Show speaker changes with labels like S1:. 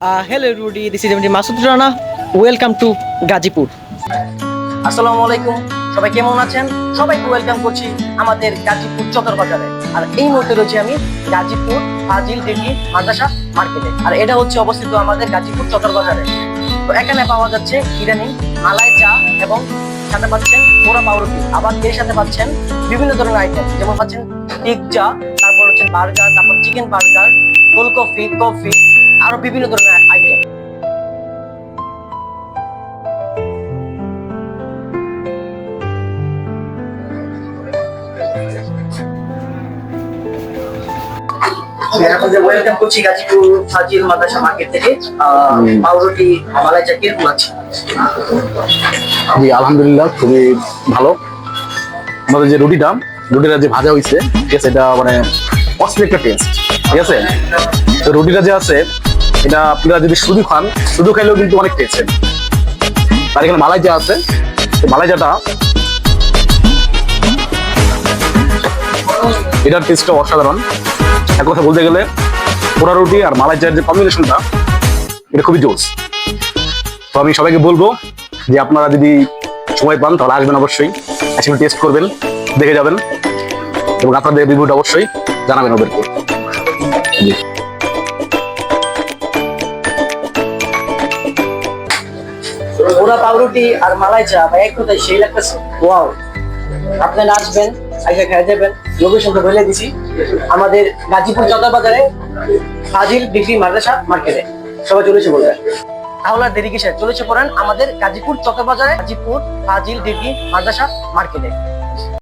S1: Hello everybody, this is MD Masud Rana welcome to Gazipur আসসালামু আলাইকুম। সবাই কেমন আছেন? সবাইকে ওয়েলকাম করছি আমাদের গাজীপুর চতর বাজারে আর এই মুহূর্তে রয়েছে আমি গাজীপুর ফাজিল ডিগ্রি মাদ্রাসা মার্কেটে। আর এটা হচ্ছে অবস্থিত আমাদের গাজীপুর চতর বাজারে তো এখানে পাওয়া যাচ্ছে ইরানি মালাই চা এবং সাথে পাচ্ছেন পোড়া পাউরুটি। আবার এর সাথে পাচ্ছেন বিভিন্ন ধরনের আইটেম যেমন পাচ্ছেন টিক চা তারপর হচ্ছে বার্গার তারপর chicken burger cold coffee coffee আরও বিভিন্ন ধরনের আইটেম ওয়েলকাম করছি গাজীপুর ফাজিল মাদ্রাসা মার্কেট থেকে পাউরুটি মালাই চা আছে
S2: জি। আলহামদুলিল্লাহ খুবই ভালো। আমাদের যে রুটিটা রুটিটা যে ভাজা হয়েছে ঠিক আছে এটা মানে অস্থির একটা টেস্ট ঠিক আছে? তো রুটিটা যে আছে এটা আপনারা যদি শুধু খান, শুধু খাইলেও কিন্তু অনেক টেস্ট আর এখানে মালাই যা আছে। মালাই যাটা এটার টেস্টটা অসাধারণ। এক কথা বলতে গেলে পোড়া রুটি আর মালাই যে কম্বিনেশনটা এটা খুবই জোস। তো আমি সবাইকে বলব যে আপনারা যদি সময় পান, তাহলে আসবেন অবশ্যই। এসে টেস্ট করবেন, দেখে যাবেন। এবং আপনাদের রিভিউটা অবশ্যই জানাবেন ওদেরকে।
S1: ওরা পাউরুটি আর মালাই চা, ভাই, এক কথায় সেই লাগতেছে। ওয়াও আপনারা আসবেন আগে খেয়ে যাবেন লোকেশন তো বলে দিছি। আমাদের গাজীপুর চৌদা বাজারে ফাজিল ডিগ্রি মাদ্রাসা মার্কেটে। সবাই চলেছে বলবেন তাহলে দেরি কিসের? চলেছে পড়েন আমাদের গাজীপুর চৌকা বাজারে গাজীপুর ফাজিল ডিগ্রি মাদ্রাসা মার্কেটে।